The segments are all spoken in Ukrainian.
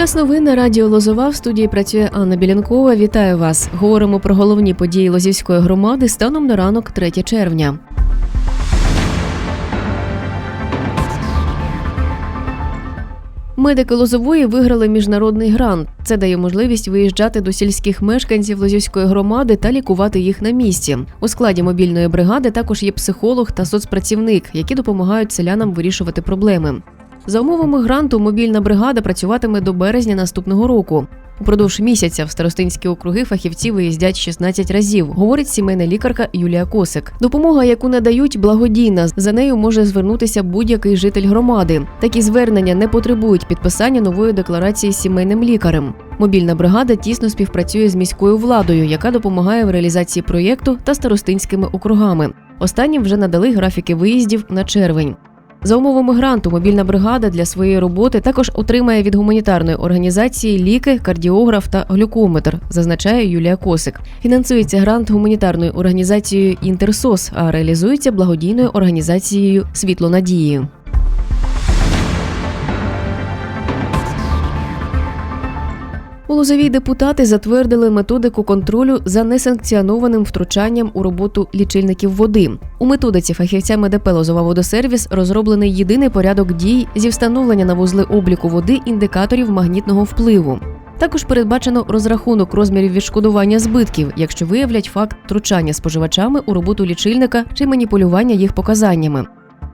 Час новин на радіо Лозова в студії працює Анна Білянкова. Вітаю вас. Говоримо про головні події Лозівської громади станом на ранок 3 червня. Медики Лозової виграли міжнародний грант. Це дає можливість виїжджати до сільських мешканців Лозівської громади та лікувати їх на місці. У складі мобільної бригади також є психолог та соцпрацівник, які допомагають селянам вирішувати проблеми. За умовами гранту мобільна бригада працюватиме до березня наступного року. Упродовж місяця в старостинські округи фахівці виїздять 16 разів, говорить сімейна лікарка Юлія Косик. Допомога, яку надають, благодійна. За нею може звернутися будь-який житель громади. Такі звернення не потребують підписання нової декларації сімейним лікарем. Мобільна бригада тісно співпрацює з міською владою, яка допомагає в реалізації проєкту та старостинськими округами. Останнім вже надали графіки виїздів на червень. За умовами гранту мобільна бригада для своєї роботи також отримає від гуманітарної організації ліки, кардіограф та глюкометр, зазначає Юлія Косик. Фінансується грант гуманітарною організацією Інтерсос, а реалізується благодійною організацією Світло надії. У Лозовій депутати затвердили методику контролю за несанкціонованим втручанням у роботу лічильників води. У методиці фахівцями ДП Лозова водосервіс розроблений єдиний порядок дій зі встановлення на вузли обліку води індикаторів магнітного впливу. Також передбачено розрахунок розмірів відшкодування збитків, якщо виявлять факт втручання споживачами у роботу лічильника чи маніпулювання їх показаннями.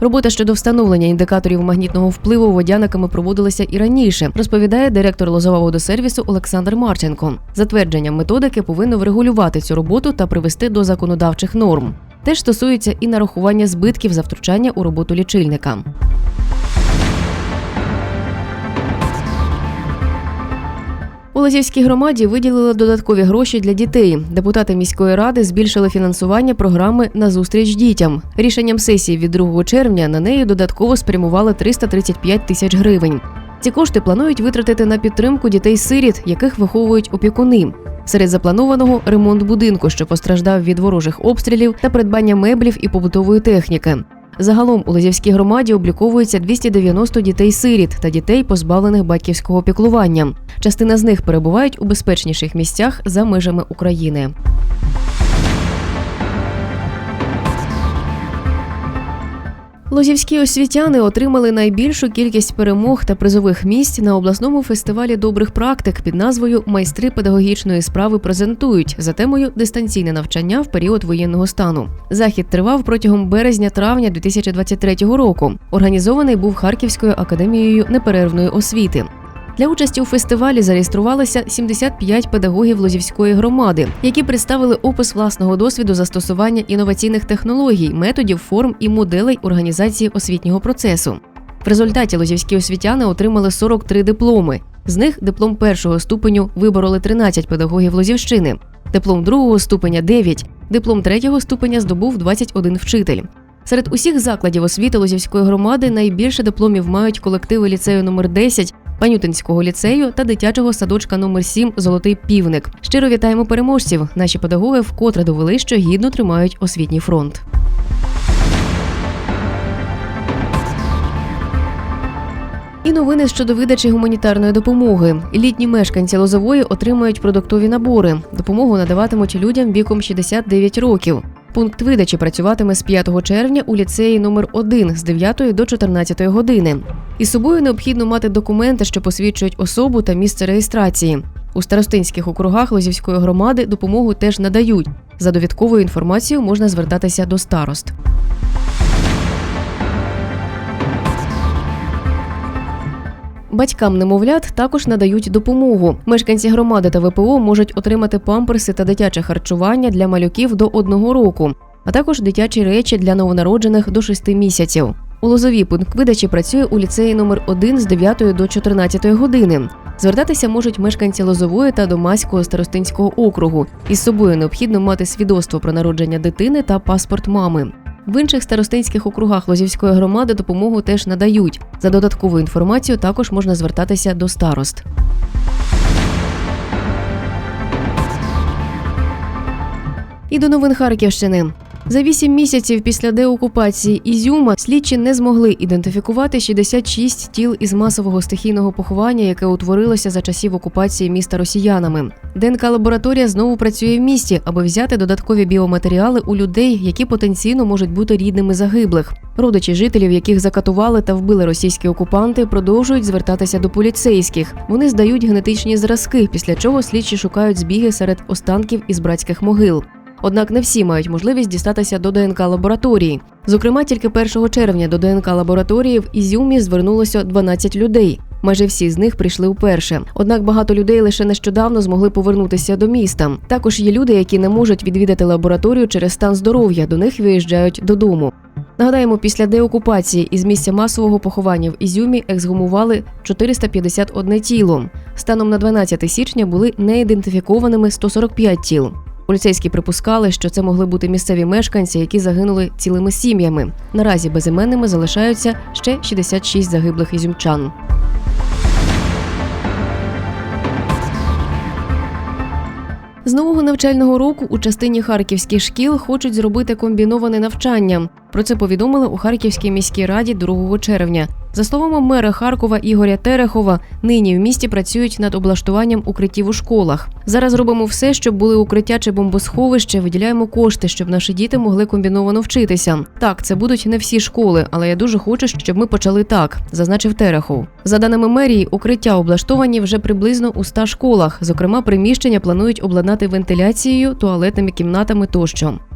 Робота щодо встановлення індикаторів магнітного впливу водяниками проводилася і раніше, розповідає директор Лозова водосервісу Олександр Марченко. Затвердження методики повинно врегулювати цю роботу та привести до законодавчих норм. Теж стосується і нарахування збитків за втручання у роботу лічильника. У Лазівській громаді виділили додаткові гроші для дітей. Депутати міської ради збільшили фінансування програми на зустріч дітям. Рішенням сесії від 2 червня на неї додатково спрямували 335 тисяч гривень. Ці кошти планують витратити на підтримку дітей-сиріт, яких виховують опікуни. Серед запланованого ремонт будинку, що постраждав від ворожих обстрілів, та придбання меблів і побутової техніки. Загалом у Лозівській громаді обліковується 290 дітей-сиріт та дітей, позбавлених батьківського піклування. Частина з них перебувають у безпечніших місцях за межами України. Лозівські освітяни отримали найбільшу кількість перемог та призових місць на обласному фестивалі добрих практик під назвою Майстри педагогічної справи презентують за темою дистанційне навчання в період воєнного стану. Захід тривав протягом березня-травня 2023 року. Організований був Харківською академією неперервної освіти. Для участі у фестивалі зареєструвалося 75 педагогів Лозівської громади, які представили опис власного досвіду застосування інноваційних технологій, методів, форм і моделей організації освітнього процесу. В результаті лозівські освітяни отримали 43 дипломи. З них диплом першого ступеню вибороли 13 педагогів Лозівщини, диплом другого ступеня 9, диплом третього ступеня здобув 21 вчитель. Серед усіх закладів освіти Лозівської громади найбільше дипломів мають колективи ліцею номер 10 Панютинського ліцею та дитячого садочка номер 7 Золотий півник. Щиро вітаємо переможців. Наші педагоги вкотре довели, що гідно тримають освітній фронт. І новини щодо видачі гуманітарної допомоги. Літні мешканці Лозової отримають продуктові набори. Допомогу надаватимуть людям віком 69 років. Пункт видачі працюватиме з 5 червня у ліцеї номер 1 з 9 до 14 години. Із собою необхідно мати документи, що посвідчують особу та місце реєстрації. У старостинських округах Лозівської громади допомогу теж надають. За довідковою інформацією можна звертатися до старост. Батькам немовлят також надають допомогу. Мешканці громади та ВПО можуть отримати памперси та дитяче харчування для малюків до одного року, а також дитячі речі для новонароджених до 6 місяців. У Лозовій пункт видачі працює у ліцеї номер 1 з 9 до 14 години. Звертатися можуть мешканці Лозової та Домаського старостинського округу. Із собою необхідно мати свідоцтво про народження дитини та паспорт мами. В інших старостинських округах Лозівської громади допомогу теж надають. За додаткову інформацію також можна звертатися до старост. І до новин Харківщини. За вісім місяців після деокупації Ізюма слідчі не змогли ідентифікувати 66 тіл із масового стихійного поховання, яке утворилося за часів окупації міста росіянами. ДНК лабораторія знову працює в місті, аби взяти додаткові біоматеріали у людей, які потенційно можуть бути рідними загиблих. Родичі жителів, яких закатували та вбили російські окупанти, продовжують звертатися до поліцейських. Вони здають генетичні зразки, після чого слідчі шукають збіги серед останків із братських могил. Однак не всі мають можливість дістатися до ДНК лабораторії. Зокрема, тільки 1 червня до ДНК лабораторії в Ізюмі звернулося 12 людей. Майже всі з них прийшли вперше. Однак багато людей лише нещодавно змогли повернутися до міста. Також є люди, які не можуть відвідати лабораторію через стан здоров'я. До них виїжджають додому. Нагадаємо, після деокупації із місця масового поховання в Ізюмі ексгумували 451 тіло. Станом на 12 січня були неідентифікованими 145 тіл. Поліцейські припускали, що це могли бути місцеві мешканці, які загинули цілими сім'ями. Наразі безіменними залишаються ще 66 загиблих ізюмчан. З нового навчального року у частині харківських шкіл хочуть зробити комбіноване навчання. Про це повідомили у Харківській міській раді 2 червня. За словами мера Харкова Ігоря Терехова, нині в місті працюють над облаштуванням укриттів у школах. Зараз робимо все, щоб були укриття чи бомбосховище, виділяємо кошти, щоб наші діти могли комбіновано вчитися. Так, це будуть не всі школи, але я дуже хочу, щоб ми почали так, зазначив Терехов. За даними мерії, укриття облаштовані вже приблизно у 100 школах. Зокрема, приміщення планують обладнати вентиляцією, туалетними кімнатами тощо.